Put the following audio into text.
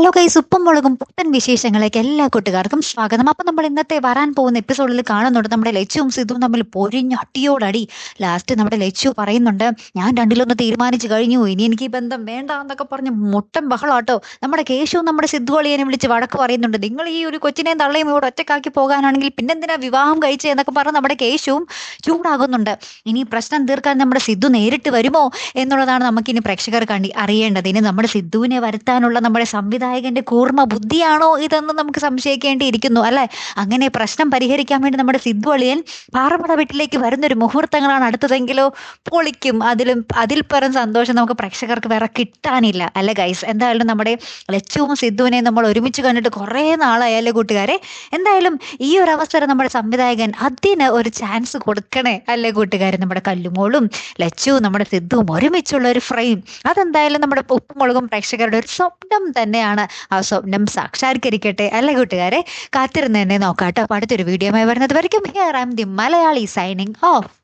Hello കൈസ് ഉപ്പും മുളകും പുത്തൻ വിശേഷങ്ങളിലേക്ക് എല്ലാ കൂട്ടുകാർക്കും സ്വാഗതം. അപ്പം നമ്മൾ ഇന്നത്തെ വരാൻ പോകുന്ന എപ്പിസോഡിൽ കാണുന്നുണ്ട് നമ്മുടെ ലച്ചുവും സിദ്ധുവും തമ്മിൽ പൊരിഞ്ഞ അടിയോടടി. ലാസ്റ്റ് നമ്മുടെ ലച്ചു പറയുന്നുണ്ട് ഞാൻ രണ്ടിലൊന്ന് തീരുമാനിച്ചു കഴിഞ്ഞു. ഇനി എനിക്ക് ഈ ബന്ധം വേണ്ട എന്നൊക്കെ പറഞ്ഞ് മുട്ടൻ ബഹളാട്ടോ. നമ്മുടെ കേശവും നമ്മുടെ സിദ്ധു അളിയനെ വിളിച്ച് വഴക്ക് പറയുന്നുണ്ട്. നിങ്ങൾ ഈ ഒരു കൊച്ചിനെയും തള്ളയും ഇവിടെ ഒറ്റക്കാക്കി പോകാനാണെങ്കിൽ പിന്നെന്തിനാ വിവാഹം കഴിച്ചേ? എന്നൊക്കെ പറഞ്ഞ് നമ്മുടെ കേശവും ചൂടാകുന്നുണ്ട്. ഇനി പ്രശ്നം തീർക്കാൻ നമ്മുടെ സിദ്ധു നേരിട്ട് വരുമോ എന്നുള്ളതാണ് നമുക്കിനി പ്രേക്ഷകർ കണ്ടി അറിയേണ്ടത്. ഇനി നമ്മുടെ സിദ്ധുവിനെ വരുത്താനുള്ള നമ്മുടെ സംവിധായകന്റെ കൂർമ്മ ബുദ്ധിയാണോ ഇതെന്ന് നമുക്ക് സംശയിക്കേണ്ടിയിരിക്കുന്നു അല്ലെ? അങ്ങനെ പ്രശ്നം പരിഹരിക്കാൻ വേണ്ടി നമ്മുടെ സിദ്ധു അളിയൻ പാറമട വീട്ടിലേക്ക് വരുന്നൊരു മുഹൂർത്തങ്ങളാണ് അടുത്തതെങ്കിലോ പൊളിക്കും. അതിലും അതിൽ പരം സന്തോഷം നമുക്ക് പ്രേക്ഷകർക്ക് വേറെ കിട്ടാനില്ല അല്ല ഗൈസ് എന്തായാലും നമ്മുടെ ലച്ചുവും സിദ്ധുവിനെ നമ്മൾ ഒരുമിച്ച് കണ്ടിട്ട് കുറേ നാളായല്ലേ കൂട്ടുകാരെ? എന്തായാലും ഈ ഒരു അവസരം നമ്മുടെ സംവിധായകൻ അതിന് ഒരു ചാൻസ് കൊടുക്കണേ. അല്ലേ കൂട്ടുകാരൻ നമ്മുടെ കല്ലുമോളും ലച്ചു നമ്മുടെ സിദ്ധുവും ഒരുമിച്ചുള്ള ഒരു ഫ്രെയിം അതെന്തായാലും നമ്മുടെ ഉപ്പുമുളകും പ്രേക്ഷകരുടെ ഒരു സ്വപ്നം തന്നെയാണ്. ആ സ്വപ്നം സാക്ഷാത്കരിക്കട്ടെ. അല്ലേ കൂട്ടുകാരെ? കാത്തിരുന്ന് തന്നെ നോക്കാട്ടോ അടുത്തൊരു വീഡിയോ വരുന്നത് വരയ്ക്കും. Here am the Malayali signing off